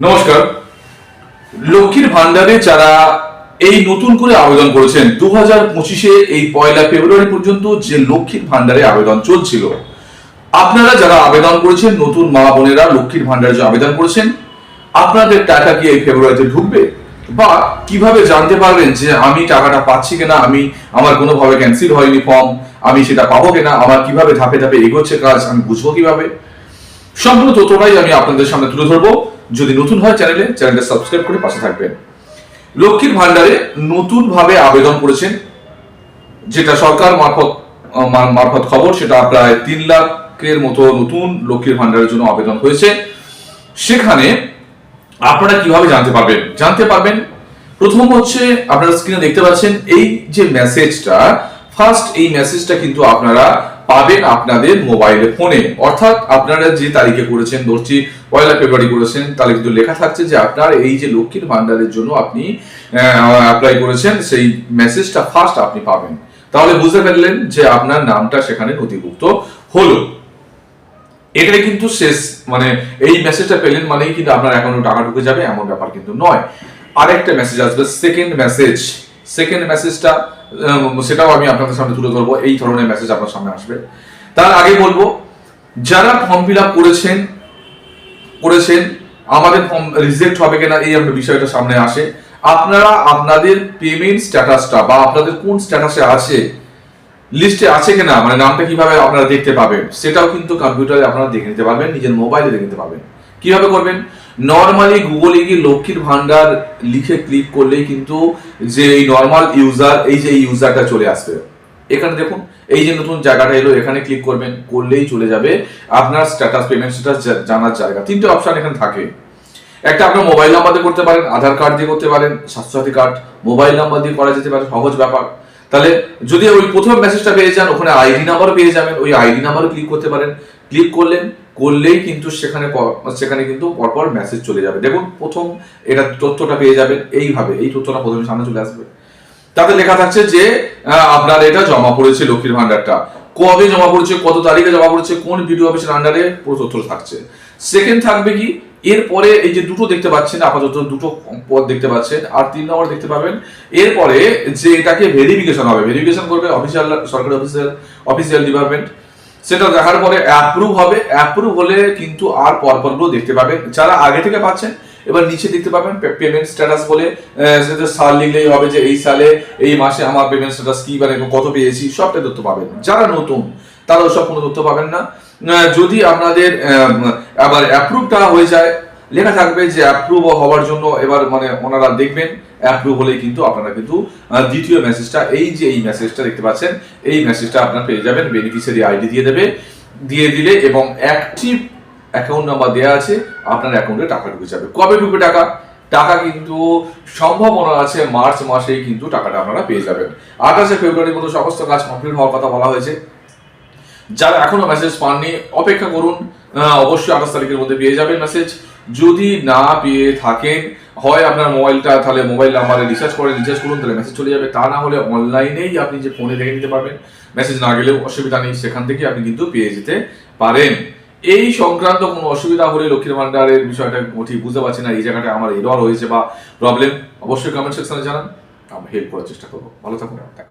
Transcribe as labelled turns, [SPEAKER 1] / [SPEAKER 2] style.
[SPEAKER 1] নমস্কার। লক্ষ্মীর ভান্ডারে যারা এই নতুন করে আবেদন করেছেন দু হাজার পঁচিশে এই পয়লা ফেব্রুয়ারি পর্যন্ত যে লক্ষ্মীর ভান্ডারে আবেদন চলছিল, আপনারা যারা আবেদন করেছেন, নতুন মা বোনেরা লক্ষ্মীর ভান্ডারে যে আবেদন করেছেন, আপনাদের টাকা কি এই ফেব্রুয়ারিতে ঢুকবে? বা কীভাবে জানতে পারবেন যে আমি টাকাটা পাচ্ছি কিনা, আমি আমার কোনোভাবে ক্যান্সেল হয়নি ফর্ম আমি সেটা পাবো কিনা, আমার কীভাবে ধাপে ধাপে এগোচ্ছে কাজ, আমি বুঝব কীভাবে? সম্পূর্ণ তথ্যটাই আমি আপনাদের সামনে তুলে ধরবো। যদি নতুন হয় চ্যানেলে, চ্যানেলটা সাবস্ক্রাইব করে পাশে থাকবেন। লক্ষ্মীর ভান্ডারে নতুন ভাবে আবেদন করেছেন, যেটা সরকার মারফত মারফত খবর, সেটা প্রায় তিন লাখের মতো নতুন লক্ষ্মীর ভান্ডারের জন্য আবেদন হয়েছে। সেখানে আপনারা কীভাবে জানতে পারবেন? জানতে পারবেন প্রথম হচ্ছে আপনারা স্ক্রিনে দেখতে পাচ্ছেন, এই যে মেসেজটা ফার্স্ট এই মেসেজটা কিন্তু আপনারা পাবেন আপনাদের মোবাইলে, ফোনে। অর্থাৎ আপনারা যে তারিখে করেছেন ধরছি পয়লা ফেব্রুয়ারি করেছেন তাহলে কিন্তু লেখা থাকছে যে আপনার এই যে লক্ষ্মীর ভান্ডারের জন্য আপনি অ্যাপ্লাই করেছেন, সেই মেসেজটা ফার্স্ট আপনি পাবেন। তাহলে বুঝতে পারলেন যে আপনার নামটা সেখানে নথিভুক্ত হলো। এটাই কিন্তু শেষ মানে এই মেসেজটা পেলেন মানেই কিন্তু আপনার অ্যাকাউন্টে টাকা ঢুকে যাবে, এমন ব্যাপার কিন্তু নয়। আরেকটা মেসেজ আসবে সেকেন্ড মেসেজ সেকেন্ড মেসেজটা সেটাও আমি আপনাদের সামনে তুলে ধরবো। এই ধরনের মেসেজ আপনার সামনে আসবে। তার আগে বলব, যারা ফর্ম ফিল আপ করেছেন করেছেন, আমাদের ফর্ম রিজেক্ট হবে কিনা এই একটা বিষয়টা সামনে আসে। আপনারা আপনাদের পেমেন্ট স্ট্যাটাসটা বা আপনাদের কোন স্ট্যাটাসে আছে লিস্টে আছে কিনা মানে নামটা কীভাবে আপনারা দেখতে পাবেন, সেটাও কিন্তু কম্পিউটারে আপনারা দেখে নিতে পারবেন, নিজের মোবাইলে দেখে নিতে পারবেন। কীভাবে করবেন? নর্মালি গুগলে গিয়ে লক্ষ্মীর ভান্ডার লিখে ক্লিক করলেই কিন্তু যে এই নর্মাল ইউজার এই যে ইউজারটা চলে আসবে। এখানে দেখুন, এই যে নতুন জায়গাটা এলো, এখানে ক্লিক করবেন, করলেই চলে যাবে আপনার স্ট্যাটাস পেমেন্ট স্ট্যাটাস জানার জায়গা। তিনটে অপশন এখানে থাকে। একটা আপনার মোবাইল নাম্বার দিয়ে করতে পারেন, আধার কার্ড দিয়ে করতে পারেন, স্বাস্থ্যসাথী কার্ড মোবাইল নাম্বার দিয়ে করা যেতে পারে, সহজ ব্যাপার। তাহলে যদি ওই প্রথম মেসেজটা পেয়ে যান, ওখানে আইডি নাম্বারও পেয়ে যাবেন, ওই আইডি নাম্বারও ক্লিক করতে পারেন। ক্লিক করলেন করলেই কিন্তু সেখানে সেখানে কিন্তু পরপর মেসেজ চলে যাবে। দেখুন, প্রথম এটা তথ্যটা পেয়ে যাবেন এইভাবে, এই তথ্যটা প্রথমে সামনে চলে আসবে। তাতে লেখা থাকছে যে আপনার এটা জমা পড়েছে লক্ষ্মীর ভান্ডারটা কবে জমা পড়েছে, কত তারিখে জমা পড়েছে, কোন ভিডিও অফিসের আন্ডারে পুরো তথ্য থাকছে। সেকেন্ড থাকবে কি, এরপরে এই যে দুটো দেখতে পাচ্ছেন, আপাতত দুটো পদ দেখতে পাচ্ছেন, আর তিন নম্বর দেখতে পাবেন, এরপরে যে এটাকে ভেরিফিকেশন হবে ভেরিফিকেশন করবে অফিসিয়াল সরকারি অফিসিয়াল অফিসিয়াল ডিপার্টমেন্ট সেটা দেখার পরে অ্যাপ্রুভ হবে। অ্যাপ্রুভ হলে কিন্তু আর পরপরগুলো দেখতে পাবেন। যারা আগে থেকে পাচ্ছেন, এবার নিচে দেখতে পাবেন পেমেন্ট স্ট্যাটাস বলে সাল লিখলেই হবে যে এই সালে, এই মাসে আমার পেমেন্ট স্ট্যাটাস কি মানে কত পেয়েছি, সবটা তথ্য পাবেন। যারা নতুন তারা সব কোনো তথ্য পাবেন না। যদি আপনাদের আবার অ্যাপ্রুভটা হয়ে যায় লেখা থাকবে যে অ্যাপ্রুভ হওয়ার জন্য এবার মানে ওনারা দেখবেন অ্যাপ্রুভ হলেই কিন্তু আপনারা কিন্তু দ্বিতীয় মেসেজটা এই যে এই মেসেজটা দেখতে পাচ্ছেন, এই মেসেজটা আপনারা পেয়ে যাবেন বেনিফিশিয়ারি আইডি দিয়ে দেবে, দিয়ে দিলে এবং অ্যাক্টিভ অ্যাকাউন্ট নাম্বার দেওয়া আছে, আপনার অ্যাকাউন্টে টাকা ঢুকে যাবে। কবে ঢুকবে টাকা? টাকা কিন্তু সম্ভাবনা আছে মার্চ মাসেই কিন্তু টাকাটা আপনারা পেয়ে যাবেন। আঠাশে ফেব্রুয়ারি মতো সমস্ত কাজ কমপ্লিট হওয়ার কথা বলা হয়েছে। যারা এখনও মেসেজ পাননি, অপেক্ষা করুন অবশ্যই আঠাশ তারিখের মধ্যে পেয়ে যাবেন মেসেজ যদি না পেয়ে থাকেন, হয় আপনার মোবাইলটা তাহলে মোবাইল নাম্বারে রিচার্জ করে রিচার্জ করুন, তাহলে মেসেজ চলে যাবে। তা না হলে অনলাইনেই আপনি যে ফোনে দেখে নিতে পারবেন মেসেজ না গেলেও অসুবিধা নেই, সেখান থেকে আপনি কিন্তু পেয়ে যেতে পারেন। এই সংক্রান্ত কোনো অসুবিধা হলে লক্ষ্মীর ভান্ডারের বিষয়টা ঠিক বুঝতে পারছি না, এই জায়গাটা আমার এরর হয়েছে বা প্রবলেম অবশ্যই কমেন্ট সেকশনে জানান, আমরা হেল্প করার চেষ্টা করব। ভালো থাকুন।